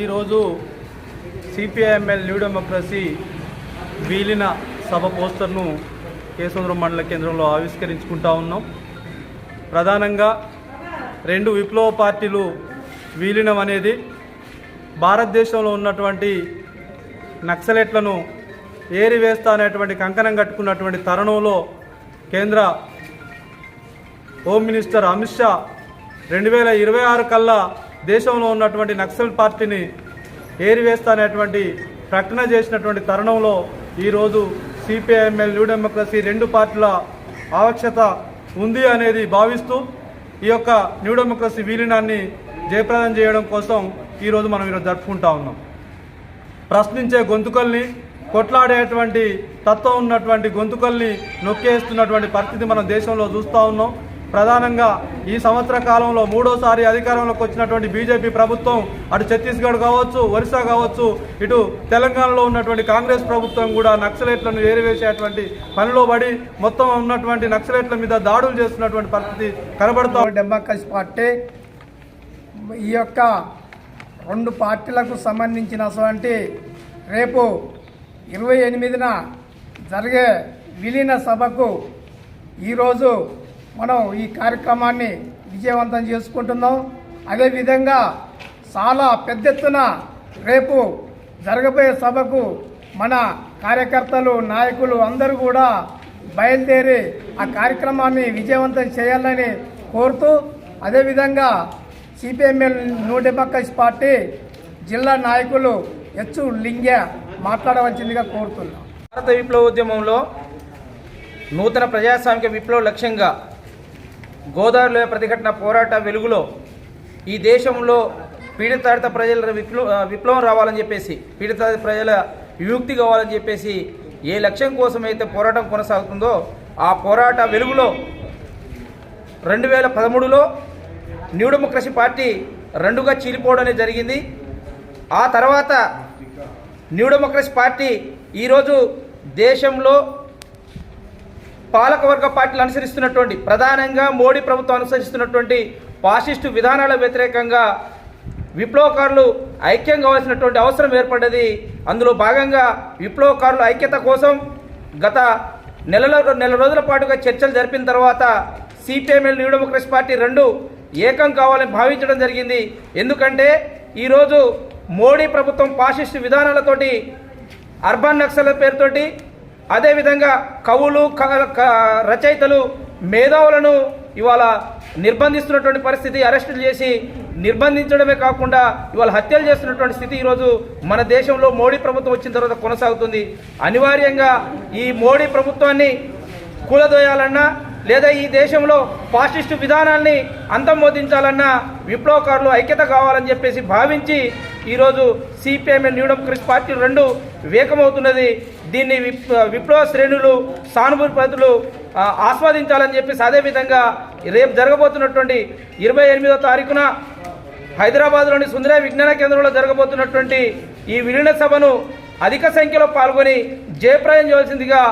ఈరోజు CPIML new democracy వీలిన సభ పోస్టర్ను కేసుంద్రం మండల కేంద్రంలో ఆవిష్కరించుకుంటా ఉన్నాం. ప్రధానంగా రెండు విప్లవ పార్టీలు వీలినం అనేది భారతదేశంలో ఉన్నటువంటి నక్సలెట్లను ఏరివేస్తా అనేటువంటి కంకణం కట్టుకున్నటువంటి తరుణంలో కేంద్ర హోమ్ మినిస్టర్ అమిత్ షా రెండు వేల ఇరవై ఆరు కల్లా దేశంలో ఉన్నటువంటి నక్సల్ పార్టీని ఏరివేస్తానేటువంటి ప్రకటన చేసినటువంటి తరుణంలో ఈరోజు సిపిఐఎంఎల్ న్యూ డెమోక్రసీ రెండు పార్టీల ఆవశ్యత ఉంది అనేది భావిస్తూ ఈ యొక్క న్యూ డెమోక్రసీ విలీనాన్ని జయప్రదం చేయడం కోసం ఈరోజు మనం ఈరోజు జరుపుకుంటా ఉన్నాం. ప్రశ్నించే గొంతుకల్ని కొట్లాడేటువంటి తత్వం ఉన్నటువంటి గొంతుకల్ని నొక్కేస్తున్నటువంటి పరిస్థితి మనం దేశంలో చూస్తూ ఉన్నాం. ప్రధానంగా ఈ సంవత్సర కాలంలో మూడోసారి అధికారంలోకి వచ్చినటువంటి బీజేపీ ప్రభుత్వం అటు ఛత్తీస్గఢ్ కావచ్చు ఒరిస్సా కావచ్చు ఇటు తెలంగాణలో ఉన్నటువంటి కాంగ్రెస్ ప్రభుత్వం కూడా నక్సలైట్లను ఏరివేసేటువంటి పనిలో పడి మొత్తం ఉన్నటువంటి నక్సలైట్ల మీద దాడులు చేస్తున్నటువంటి పరిస్థితి కనబడుతూ డెమోక్రసీ పార్టీ ఈ యొక్క రెండు పార్టీలకు సంబంధించినటువంటి రేపు ఇరవై ఎనిమిదిన జరిగే విలీన సభకు ఈరోజు మనం ఈ కార్యక్రమాన్ని విజయవంతం చేసుకుంటున్నాం. అదేవిధంగా చాలా పెద్ద ఎత్తున రేపు జరగబోయే సభకు మన కార్యకర్తలు నాయకులు అందరూ కూడా బయలుదేరి ఆ కార్యక్రమాన్ని విజయవంతం చేయాలని కోరుతూ అదేవిధంగా సిపిఎంఎల్ న్యూ డెమోక్రసీ పార్టీ జిల్లా నాయకులు హెచ్చు లింగ మాట్లాడవలసిందిగా కోరుతున్నాం. భారత విప్లవ ఉద్యమంలో నూతన ప్రజాస్వామిక విప్లవ లక్ష్యంగా గోదావరిలో ప్రతిఘటన పోరాట వెలుగులో ఈ దేశంలో పీడితాడిత ప్రజల విప్లవ విప్లవం రావాలని చెప్పేసి పీడితాడిత ప్రజల విముక్తి కావాలని చెప్పేసి ఏ లక్ష్యం కోసం అయితే పోరాటం కొనసాగుతుందో ఆ పోరాట వెలుగులో రెండు వేల పదమూడులో న్యూ డెమోక్రసీ పార్టీ రెండుగా చీలిపోవడం జరిగింది. ఆ తర్వాత న్యూ డెమోక్రసీ పార్టీ ఈరోజు దేశంలో పాలకవర్గ పార్టీలు అనుసరిస్తున్నటువంటి ప్రధానంగా మోడీ ప్రభుత్వం అనుసరిస్తున్నటువంటి ఫాసిస్టు విధానాల వ్యతిరేకంగా విప్లవకారులు ఐక్యం కావాల్సినటువంటి అవసరం ఏర్పడ్డది. అందులో భాగంగా విప్లవకారుల ఐక్యత కోసం గత నెలలో నెల రోజుల పాటుగా చర్చలు జరిపిన తర్వాత సిపిఎంఎల్ న్యూ డెమోక్రసీ పార్టీ రెండు ఏకం కావాలని భావించడం జరిగింది. ఎందుకంటే ఈరోజు మోడీ ప్రభుత్వం ఫాసిస్టు విధానాలతోటి అర్బన్ నక్సల పేరుతోటి అదేవిధంగా కవులు క- క- రచయితలు మేధావులను ఇవాళ నిర్బంధిస్తున్నటువంటి పరిస్థితి అరెస్టులు చేసి నిర్బంధించడమే కాకుండా ఇవాళ హత్యలు చేస్తున్నటువంటి స్థితి ఈరోజు మన దేశంలో మోడీ ప్రభుత్వం వచ్చిన తర్వాత కొనసాగుతుంది. అనివార్యంగా ఈ మోడీ ప్రభుత్వాన్ని కూలదోయాలన్నా లేదా ఈ దేశంలో ఫాసిస్టు విధానాన్ని అంతమోదించాలన్నా విప్లవకారులు ఐక్యత కావాలని చెప్పేసి భావించి ఈరోజు సిపిఎంఎల్ న్యూ డెమోక్రసీ పార్టీ రెండు వేకమవుతున్నది దీన్ని విప్ విప్లవ శ్రేణులు సానుభూతి ప్రతులు ఆస్వాదించాలని చెప్పేసి అదేవిధంగా రేపు జరగబోతున్నటువంటి ఇరవై ఎనిమిదో తారీఖున హైదరాబాద్లోని సుందర విజ్ఞాన కేంద్రంలో జరగబోతున్నటువంటి ఈ విలీన సభను అధిక సంఖ్యలో పాల్గొని జయప్రదం చేయవలసిందిగా